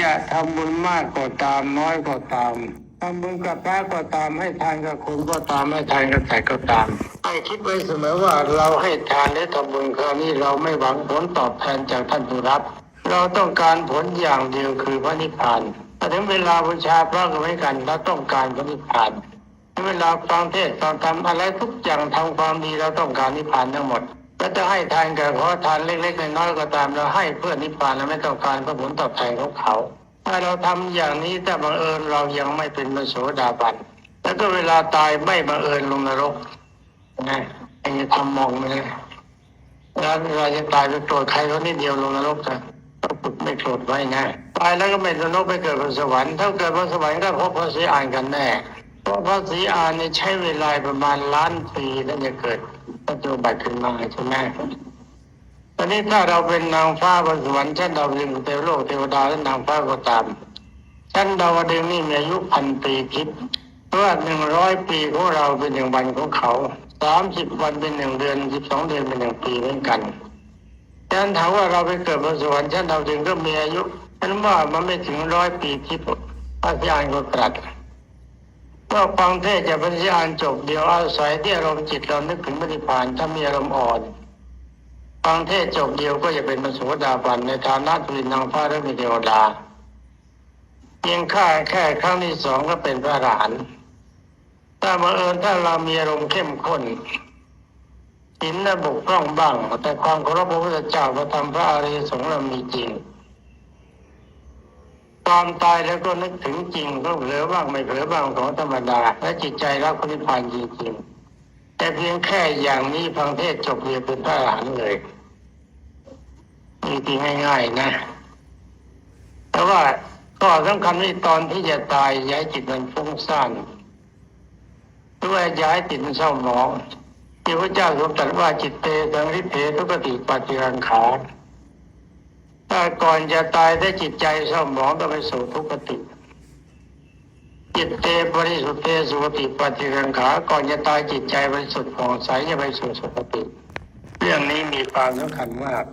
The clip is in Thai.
จะทำบุญมากก็ตามน้อยก็ตามทำบุญกับพระก็ตามให้ทานกับคนก็ตามให้ทานกับสัตว์ก็ตามให้คิดไว้เสมอว่าเราให้ทานและทำบุญคราวนี้เราไม่หวังผลตอบแทนจากท่านผู้รับ เราต้องการผลอย่างเดียวคือพระนิพพานแต่ถึงเวลาบูชาพระก็ไม่กันเราต้องการพระนิพพานถึงเวลาฟังเทศฟังธรรมอะไรทุกอย่างทำความดีเราต้องการนิพพานทั้งหมด ก็จะให้ทานกับขอทานเล็กๆน้อยๆก็ตามเราให้เพื่อนิพพานเราไม่ต้องการผลตอบแทนของเขา ถ้าเราทำอย่างนี้แต่บังเอิญเรายังไม่เป็นมโสดาบันแล้วก็เวลาตายไม่บังเอิญลงนรกนะไอ้ทำมองไปเลยแล้วเราจะตายไปโกรธใครเขานิดเดียวลงนรกจะต้องฝึกไม่โกรธไว้นะตายแล้วก็ไม่นรกไปเกิดบนสวรรค์ถ้าเกิดบนสวรรค์ก็พบพระศรีอานกันแน่เพราะพระศรีอานนี่ใช้เวลาประมาณล้านปีถึงจะเกิด พระจุบัติขึ้นมาใช่ไหมตอนนี้ถ้าเราเป็นนางฟ้าบนสวรรค์ชั้นดาวดึงเทวโลกเทวดาและนางฟ้าก็ตามชั้นดาวดึงนี่มีอายุพันปีทิพย์เพราะว่าหนึ่งร้อยปีของเราเป็นหนึ่งวันของเขาสามสิบวันเป็นหนึ่งเดือนสิบสองเดือนเป็นหนึ่งปีเหมือนกันฉะนั้นถามว่าเราไปเกิดบนสวรรค์ชั้นดาวดึงก็มีอายุฉันว่ามันไม่ถึงร้อยปีทิพย์พระพิอานก็ตรัส เมื่อฟังเทศจากพระพิอานจบเดียวอาศัยที่อารมณ์จิตเรานึกถึงปฏิพานถ้ามีอารมณ์อ่อน ฟังเทศจบเดียวก็จะเป็นมโสดาบันในฐานะเป็นนางฟ้าและมีเทวดาเพียงค่าแค่ครั้งที่สองก็เป็นพระอรหันต์ถ้าบังเอิญถ้าเรามีอารมณ์เข้มข้นหินและบกพร่องบ้าง แต่ความเคารพพระพุทธเจ้าพระธรรมพระอริยสงฆ์เรามีจริง ตอนตายแล้วก็นึกถึงจริงก็เผลอบ้างไม่เผลอบ้างของธรรมดา และจิตใจรักพระนิพพานจริงๆแต่เพียงแค่อย่างนี้ฟังเทศจบเรียนเป็นพระอรหันต์เลยนี่ทีง่ายๆนะ แต่ว่าก็สำคัญที่ตอนที่จะตายย้ายจิตมันฟุ้งซ่านด้วยย้ายจิตมันเศร้าหมองที่พระเจ้าทรงตรัสว่าจิตเตสังริเพทุกติปัจจิรังขา ถ้าก่อนจะตายได้จิตใจเศร้าหมองก็ไปสู่ทุกขติจิตเตบริสุทธิ์เตสุขติปฏิรังขา ก่อนจะตายจิตใจบริสุทธิ์ผ่องใสจะไปสู่สุขติ เรื่องนี้มีความสำคัญมาก